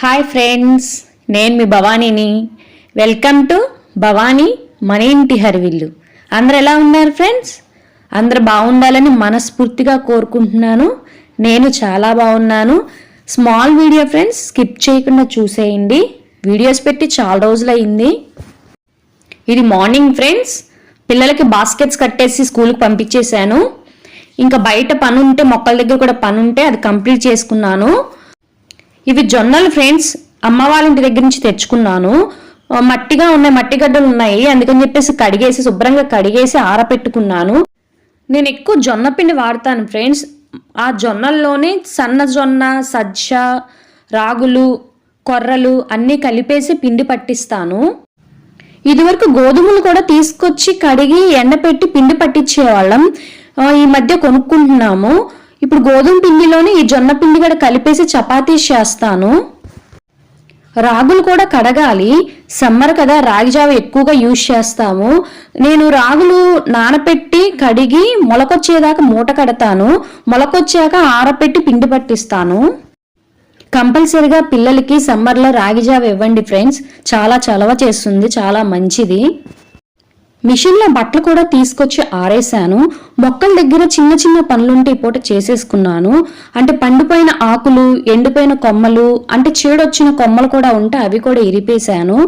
Hi friends నేను మీ భవానీని. వెల్కమ్ టు భవానీ మన ఇంటి హరివిల్లు. అందరు ఎలా ఉన్నారు ఫ్రెండ్స్ అందరు బాగుండాలని మనస్ఫూర్తిగా కోరుకుంటున్నాను. నేను చాలా బాగున్నాను. స్మాల్ వీడియో ఫ్రెండ్స్ స్కిప్ చేయకుండా చూసేయండి. వీడియోస్ పెట్టి చాలా రోజులైంది ఇది మార్నింగ్ ఫ్రెండ్స్ పిల్లలకి బాస్కెట్స్ కట్టేసి స్కూల్కి పంపించేశాను. ఇంకా బయట పని ఉంటే మొక్కల దగ్గర కూడా పని ఉంటే అది కంప్లీట్ చేసుకున్నాను. ఇవి జొన్నలు ఫ్రెండ్స్. అమ్మ వాళ్ళ ఇంటి దగ్గర నుంచి తెచ్చుకున్నాను. మట్టిగా ఉన్నాయి మట్టి గడ్డలు ఉన్నాయి. అందుకని చెప్పేసి కడిగేసి శుభ్రంగా కడిగేసి ఆరపెట్టుకున్నాను. నేను ఎక్కువ జొన్న పిండి వాడతాను ఫ్రెండ్స్. ఆ జొన్నల్లోనే సన్న జొన్న సజ్జ రాగులు కొర్రలు అన్నీ కలిపేసి పిండి పట్టిస్తాను. ఇదివరకు గోధుమలు కూడా తీసుకొచ్చి కడిగి ఎండపెట్టి పిండి పట్టించేవాళ్ళం. ఈ మధ్య కొనుక్కుంటున్నాము. ఇప్పుడు గోధుమ పిండిలోని ఈ జొన్న పిండి కూడా కలిపేసి చపాతీ చేస్తాను. రాగులు కూడా కడగాలి. సమ్మర్ కదా రాగి జావ ఎక్కువగా యూజ్ చేస్తాము. నేను రాగులు నానపెట్టి కడిగి మొలకొచ్చేదాకా మూట కడతాను. మొలకొచ్చాక ఆరపెట్టి పిండి పట్టిస్తాను. కంపల్సరిగా పిల్లలకి సమ్మర్లో రాగి జావ ఇవ్వండి ఫ్రెండ్స్. చాలా చలవ చేస్తుంది చాలా మంచిది. మిషన్లో బట్టలు కూడా తీసుకొచ్చి ఆరేశాను. మొక్కల దగ్గర చిన్న చిన్న పనులుంటే ఈ పూట చేసేసుకున్నాను. అంటే పండిపోయిన ఆకులు ఎండిపోయిన కొమ్మలు అంటే చీడొచ్చిన కొమ్మలు కూడా ఉంటే అవి కూడా ఇరిపేశాను.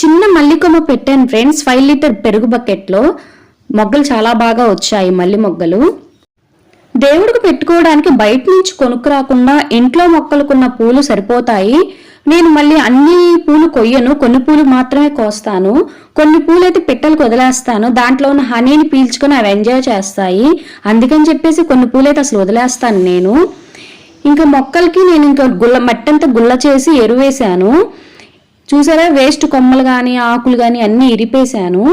చిన్న మల్లికొమ్మ పెట్టాను ఫ్రెండ్స్ ఫైవ్ లీటర్ పెరుగు బకెట్లో. మొగ్గలు చాలా బాగా వచ్చాయి మల్లి మొగ్గలు. దేవుడికి పెట్టుకోవడానికి బయట నుంచి కొనుక్కు రాకుండా ఇంట్లో మొక్కలకున్న పూలు సరిపోతాయి. నేను మళ్ళీ అన్ని పూలు కొయ్యను కొన్ని పూలు మాత్రమే కోస్తాను. కొన్ని పూలు అయితే పిట్టలకు వదిలేస్తాను. దాంట్లో ఉన్న హనీని పీల్చుకొని అవి ఎంజాయ్ చేస్తాయి. అందుకని చెప్పేసి కొన్ని పూలు అయితే అసలు వదిలేస్తాను నేను. ఇంకా మొక్కలకి నేను ఇంకా గుల్ల మట్టంతా గుల్ల చేసి ఎరువేశాను. చూసారా? వేస్ట్ కొమ్మలు కానీ ఆకులు కానీ అన్నీ ఇరిపేశాను.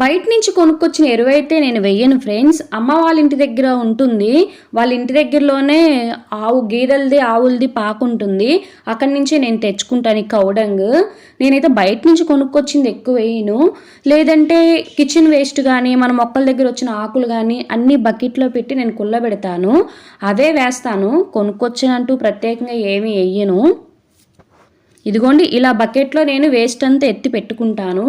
బయట నుంచి కొనుక్కొచ్చిన ఎరువైతే నేను వెయ్యను ఫ్రెండ్స్. అమ్మ వాళ్ళ ఇంటి దగ్గర ఉంటుంది. వాళ్ళ ఇంటి దగ్గరలోనే ఆవు గేదెలది ఆవులది పాకు ఉంటుంది. అక్కడి నుంచే నేను తెచ్చుకుంటాను ఈ కౌడంగ్. నేనైతే బయట నుంచి కొనుక్కొచ్చింది ఎక్కువ వేయను. లేదంటే కిచెన్ వేస్ట్ కానీ మన మొక్కల దగ్గర వచ్చిన ఆకులు కానీ అన్ని బకెట్లో పెట్టి నేను కుల్లబెడతాను అవే వేస్తాను. కొనుక్కొచ్చినంటూ ప్రత్యేకంగా ఏమీ వేయను. ఇదిగోండి ఇలా బకెట్లో నేను వేస్ట్ అంతా ఎత్తి పెట్టుకుంటాను.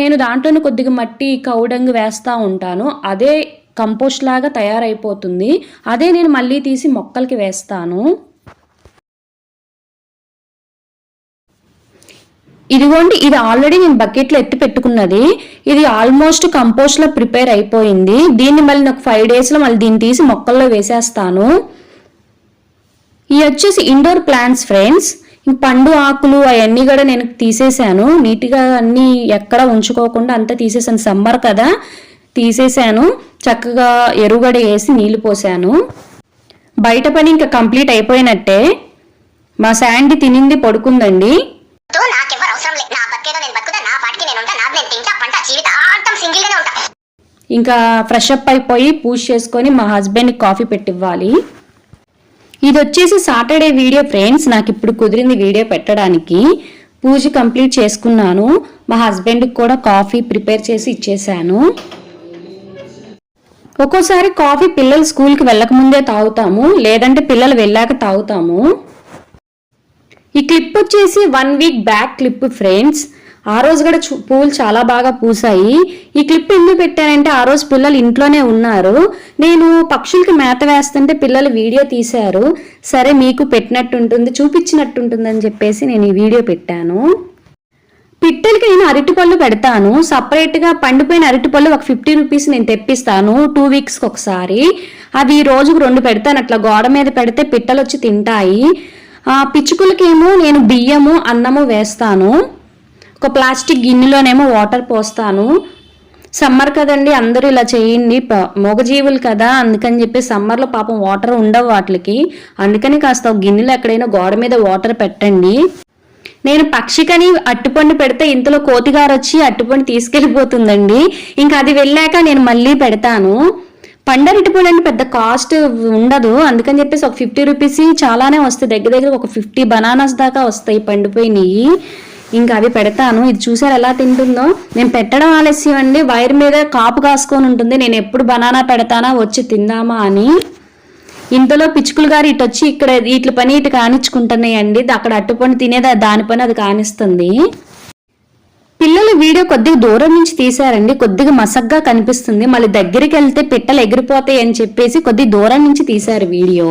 నేను దాంట్లోనే కొద్దిగా మట్టి కౌడంగ్ వేస్తూ ఉంటాను. అదే కంపోస్ట్ లాగా తయారైపోతుంది. అదే నేను మళ్ళీ తీసి మొక్కలకి వేస్తాను. ఇదిగోండి ఇది ఆల్రెడీ నేను బకెట్లో ఎత్తి పెట్టుకున్నది. ఇది ఆల్మోస్ట్ కంపోస్ట్లో ప్రిపేర్ అయిపోయింది. దీన్ని మళ్ళీ నాకు ఫైవ్ డేస్లో మళ్ళీ దీన్ని తీసి మొక్కల్లో వేసేస్తాను. ఇవి వచ్చేసి ఇండోర్ ప్లాంట్స్ ఫ్రెండ్స్. పండు ఆకులు అవన్నీ కూడా నేను తీసేశాను. నీట్గా అన్నీ ఎక్కడ ఉంచుకోకుండా అంతా తీసేసాను సమ్మర్ కదా తీసేశాను. చక్కగా ఎరుగడ వేసి నీళ్ళు పోసాను. బయట పని ఇంకా కంప్లీట్ అయిపోయినట్టే. మా శాండీ తినింది పడుకుందండి. ఇంకా ఫ్రెష్ అప్ అయిపోయి పూజ చేసుకొని మా హస్బెండ్కి కాఫీ పెట్టివ్వాలి. ఇది వచ్చేసి సాటర్డే వీడియో ఫ్రెండ్స్. నాకు ఇప్పుడు కుదిరింది వీడియో పెట్టడానికి. పూజ కంప్లీట్ చేసుకున్నాను. మా హస్బెండ్కి కూడా కాఫీ ప్రిపేర్ చేసి ఇచ్చేసాను. ఒక్కోసారి కాఫీ పిల్లలు స్కూల్కి వెళ్ళకముందే తాగుతాము. లేదంటే పిల్లలు వెళ్ళాక తాగుతాము. ఈ క్లిప్ వచ్చేసి one week back clip friends. ఆ రోజు కూడా పూలు చాలా బాగా పూసాయి. ఈ క్లిప్ ఎందుకు పెట్టానంటే ఆ రోజు పిల్లలు ఇంట్లోనే ఉన్నారు. నేను పక్షులకి మేత వేస్తుంటే పిల్లలు వీడియో తీశారు. సరే మీకు పెట్టినట్టు ఉంటుంది చూపించినట్టు ఉంటుందని చెప్పేసి నేను ఈ వీడియో పెట్టాను. పిట్టలకి నేను అరటిపళ్ళు పెడతాను. సపరేట్గా పండిపోయిన అరటిపళ్ళు ఒక ఫిఫ్టీ రూపీస్ నేను తెప్పిస్తాను టూ వీక్స్కి ఒకసారి. అవి రోజుకు రెండు పెడతాను. అట్లా గోడ మీద పెడితే పిట్టలు వచ్చి తింటాయి. పిచ్చుకులకేమో పిచ్చుకలకేమో నేను బియ్యము అన్నము వేస్తాను. ఒక ప్లాస్టిక్ గిన్నెలోనేమో వాటర్ పోస్తాను. సమ్మర్ కదండి అందరూ ఇలా చేయండి. ప- మూగజీవులు కదా అందుకని చెప్పి సమ్మర్లో పాపం వాటర్ ఉండవు వాటికి. అందుకని కాస్త ఒక గిన్నెలో ఎక్కడైనా గోడ మీద వాటర్ పెట్టండి. నేను పక్షికని అట్టుపండు పెడితే ఇంతలో కోతిగారు వచ్చి అట్టుపండు తీసుకెళ్ళిపోతుందండి. ఇంకా అది వెళ్ళాక నేను మళ్ళీ పెడతాను. పండరటిపండు అంటే పెద్ద కాస్ట్ ఉండదు. అందుకని చెప్పేసి ఒక ఫిఫ్టీ రూపీస్ చాలానే వస్తాయి. దగ్గర దగ్గర ఒక ఫిఫ్టీ బనానాస్ దాకా వస్తాయి పండిపోయినాయి. ఇంకా అవి పెడతాను. ఇది చూసారు ఎలా తింటుందో? నేను పెట్టడం ఆలస్యం అండి. వైర్ మీద కాపు కాసుకొని ఉంటుంది. నేను ఎప్పుడు బనానా పెడతానా? వచ్చి తిందామా అని. ఇంతలో పిచ్చుకలు గారు ఇటు వచ్చి ఇక్కడ ఇట్ల పని ఇటు కానిచ్చుకుంటున్నాయండి అక్కడ అట్టుపని తినేది దాని పని అది కానిస్తుంది. పిల్లలు వీడియో కొద్దిగా దూరం నుంచి తీశారండి. కొద్దిగా మసగ్గా కనిపిస్తుంది. మళ్ళీ దగ్గరికి వెళ్తే పిట్టలు ఎగిరిపోతాయి అని చెప్పేసి కొద్ది దూరం నుంచి తీశారు వీడియో.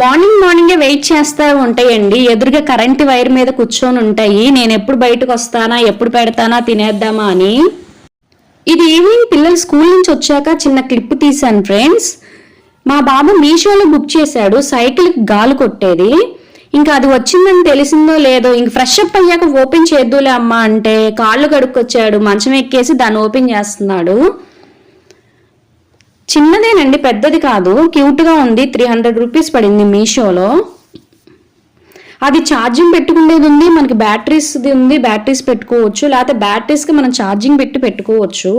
మార్నింగ్ మార్నింగే వెయిట్ చేస్తూ ఉంటాయండి. ఎదురుగా కరెంట్ వైర్ మీద కూర్చొని ఉంటాయి. నేను ఎప్పుడు బయటకు వస్తానా ఎప్పుడు పెడతానా తినేద్దామా అని. ఇది ఈవినింగ్ పిల్లలు స్కూల్ నుంచి వచ్చాక చిన్న క్లిప్ తీశాను ఫ్రెండ్స్. మా బాబు మీషోలో బుక్ చేశాడు. సైకిల్కి గాలి కొట్టేది. ఇంకా అది వచ్చిందని తెలిసిందో లేదో ఇంక ఫ్రెష్ అప్ అయ్యాక ఓపెన్ చేద్దులే అమ్మా అంటే కాళ్ళు కడుక్కొచ్చాడు. మంచం ఎక్కేసి దాన్ని ఓపెన్ చేస్తున్నాడు. చిన్నదేనండి పెద్దది కాదు. క్యూట్గా ఉంది. త్రీ హండ్రెడ్ రూపీస్ పడింది మీషోలో. అది ఛార్జింగ్ పెట్టుకునేది ఉంది. మనకి బ్యాటరీస్ది ఉంది. బ్యాటరీస్ పెట్టుకోవచ్చు. లేకపోతే బ్యాటరీస్కి మనం ఛార్జింగ్ పెట్టి పెట్టుకోవచ్చు.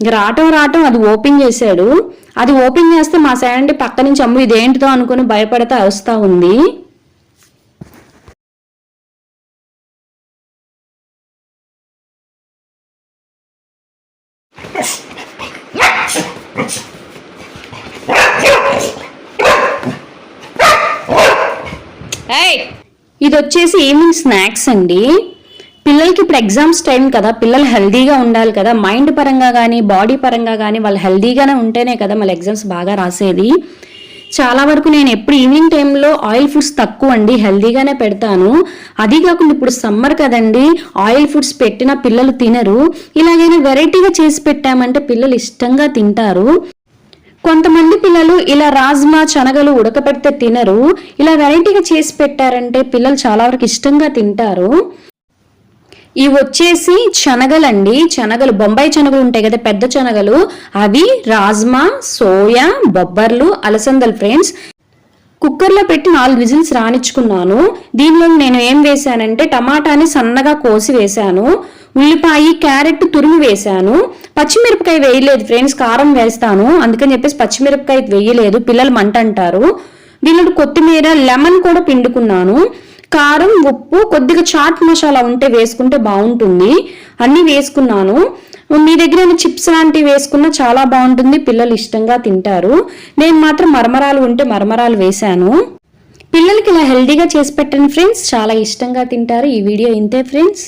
రావటం రావటం అది ఓపెన్ చేశాడు. అది ఓపెన్ చేస్తే మా సైడ్ పక్క నుంచి అమ్ము ఇదేంటిదో అనుకుని భయపడితే వస్తూ ఉంది. ఇది వచ్చేసి ఈవినింగ్ స్నాక్స్ అండి. పిల్లలకి ఇప్పుడు ఎగ్జామ్స్ టైం కదా పిల్లలు హెల్దీగా ఉండాలి కదా మైండ్ పరంగా కానీ బాడీ పరంగా కానీ వాళ్ళు హెల్దీగానే ఉంటేనే కదా మళ్ళీ ఎగ్జామ్స్ బాగా రాసేది. చాలా వరకు నేను ఎప్పుడు ఈవినింగ్ టైంలో ఆయిల్ ఫుడ్స్ తక్కువ అండి హెల్దీగానే పెడతాను. అది కాకుండా ఇప్పుడు సమ్మర్ కదండి ఆయిల్ ఫుడ్స్ పెట్టిన పిల్లలు తినరు. ఇలాగైనా వెరైటీగా చేసి పెట్టామంటే పిల్లలు ఇష్టంగా తింటారు. కొంతమంది పిల్లలు ఇలా రాజ్మా శనగలు ఉడకపెడితే తినరు. ఇలా వెరైటీగా చేసి పెట్టారంటే పిల్లలు చాలా వరకు ఇష్టంగా తింటారు. ఇవి వచ్చేసి శనగలండి. శనగలు బొంబాయి శనగలు ఉంటాయి కదా పెద్ద శనగలు. అవి రాజ్మా సోయా బొబ్బర్లు అలసందలు ఫ్రెండ్స్. కుక్కర్లో పెట్టి నాలుగు విజిల్స్ రానిచ్చుకున్నాను దీనిలో నేను ఏం వేశానంటే టమాటాని సన్నగా కోసి వేశాను. ఉల్లిపాయ క్యారెట్ తురిమి వేశాను. పచ్చిమిరపకాయ వేయలేదు ఫ్రెండ్స్ కారం వేస్తాను. అందుకని చెప్పేసి పచ్చిమిరపకాయ వేయలేదు పిల్లలు మంట అంటారు. దీనిలో కొత్తిమీర లెమన్ కూడా పిండుకున్నాను. కారం ఉప్పు కొద్దిగా చాట్ మసాలా ఉంటే వేసుకుంటే బాగుంటుంది. అన్నీ వేసుకున్నాను. మీ దగ్గర చిప్స్ లాంటివి వేసుకున్నా చాలా బాగుంటుంది. పిల్లలు ఇష్టంగా తింటారు. నేను మాత్రం మరమరాలు ఉంటే మరమరాలు వేశాను. పిల్లలకి ఇలా హెల్దీగా చేసి పెట్టండి ఫ్రెండ్స్. చాలా ఇష్టంగా తింటారు ఈ వీడియో. ఇంతే ఫ్రెండ్స్.